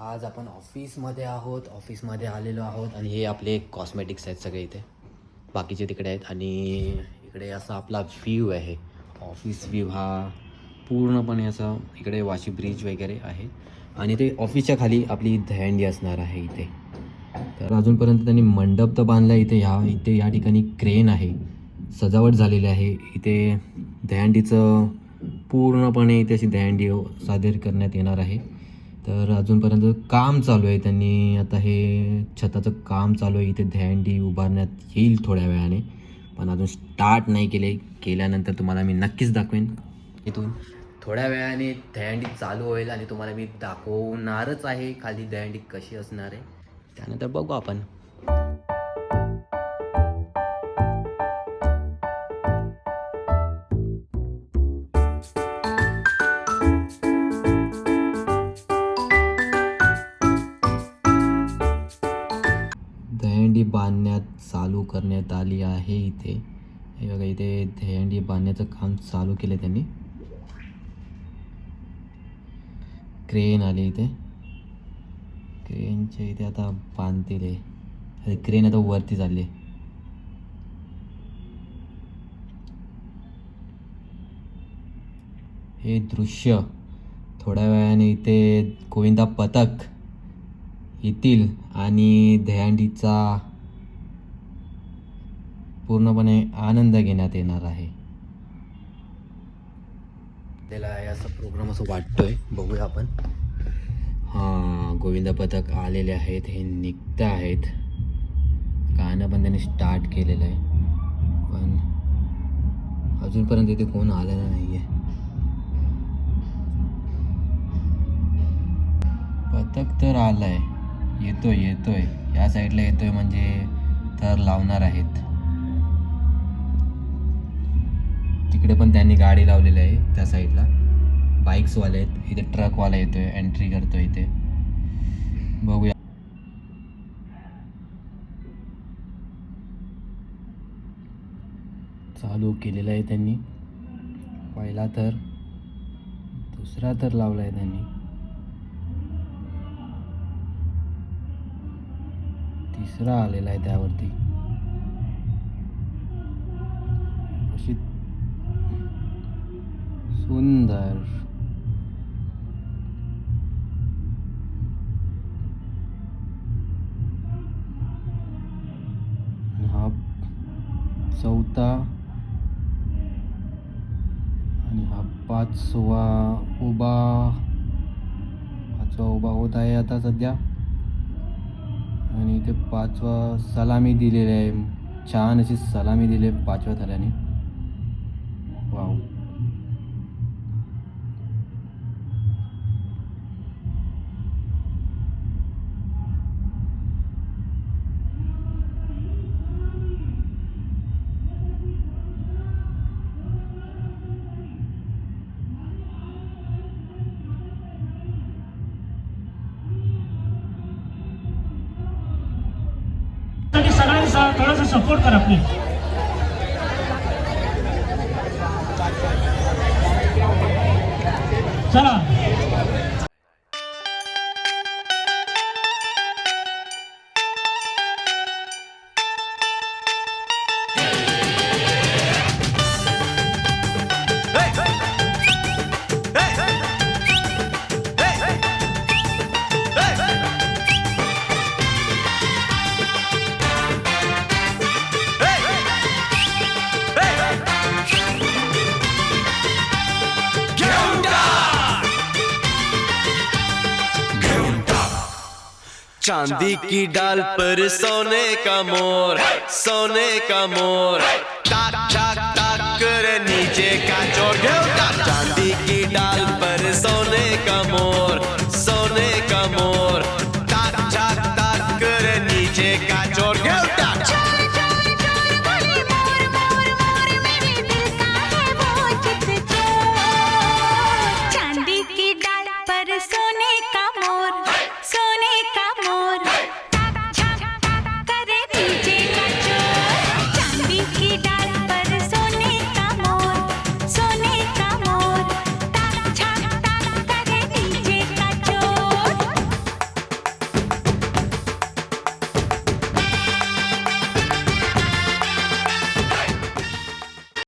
आज आपण ऑफिसमध्ये आहोत ऑफिसमध्ये आलेलो आहोत आणि हे आपले कॉस्मेटिक्स आहेत सगळे इथे. बाकीचे तिकडे आहेत आणि इकडे असा आपला व्ह्यू आहे. ऑफिस व्ह्यू हा पूर्णपणे असा इकडे वाशी ब्रिज वगैरे आहे. आणि ते ऑफिसच्या खाली आपली दहंडी असणार आहे इथे. तर अजूनपर्यंत त्यांनी मंडप तर बांधला इथे ह्या इथे या ठिकाणी क्रेन आहे. सजावट झालेली आहे. इथे दहंडीचं पूर्णपणे इथे अशी दहंडी सादर करण्यात येणार आहे. तर अजूनपर्यंत काम चालू आहे त्यांनी. आता हे छताचं काम चालू आहे. इथे दहंडी उभारण्यात येईल थोड्या वेळाने. पण अजून स्टार्ट नाही केले. केल्यानंतर तुम्हाला मी नक्कीच दाखवेन. इथून थोड्या वेळाने दहंडी चालू होईल आणि तुम्हाला मी दाखवणारच आहे खाली दहंडी कशी असणार आहे. त्यानंतर बघू आपण. बांधण्यात चालू करण्यात आली आहे इथे. हे बघा इथे दहंडी बांधण्याचं काम चालू केलं त्यांनी. क्रेन आली इथे. क्रेनच्या इथे आता बांधतील आहे क्रेन आता वरती चालली आहे. हे दृश्य थोड्या वेळाने इथे गोविंदा पथक येतील आणि दहंडीचा पूर्णपणे आनंद घेण्यात येणार आहे. त्याला असं प्रोग्राम असं वाटतोय. बघूया आपण. हां गोविंदा पथक आलेले आहेत. हे निघत आहेत. गाणं पण त्यांनी स्टार्ट केलेलं आहे. पण अजूनपर्यंत इथे कोण आलेलं नाही आहे पथक तर आलाय. येतोय येतोय. या साईडला येतोय म्हणजे तर लावणार आहेत. तिकडे पण त्यांनी गाडी लावलेली आहे त्या साईडला. बाईक्सवाले आहेत. इथे ट्रकवाला येतोय एंट्री करतोय इथे. बघूया. चालू केलेलं आहे त्यांनी. पहिला तर दुसरा तर लावला आहे त्यांनी. तिसरा आलेला आहे त्यावरती. अशी सुंदर। आणि हा चौथा आणि हा पाचवा उभा पाचवा उभा होत आहे आता सध्या. आणि इथे पाचवा सलामी दिलेली आहे. छान अशी सलामी दिली आहे पाचव्या थराने. थोडासा सा- सपोर्ट करा प्लीज चला. चांदी की डाल पर सोने का मोर सोने का मोर।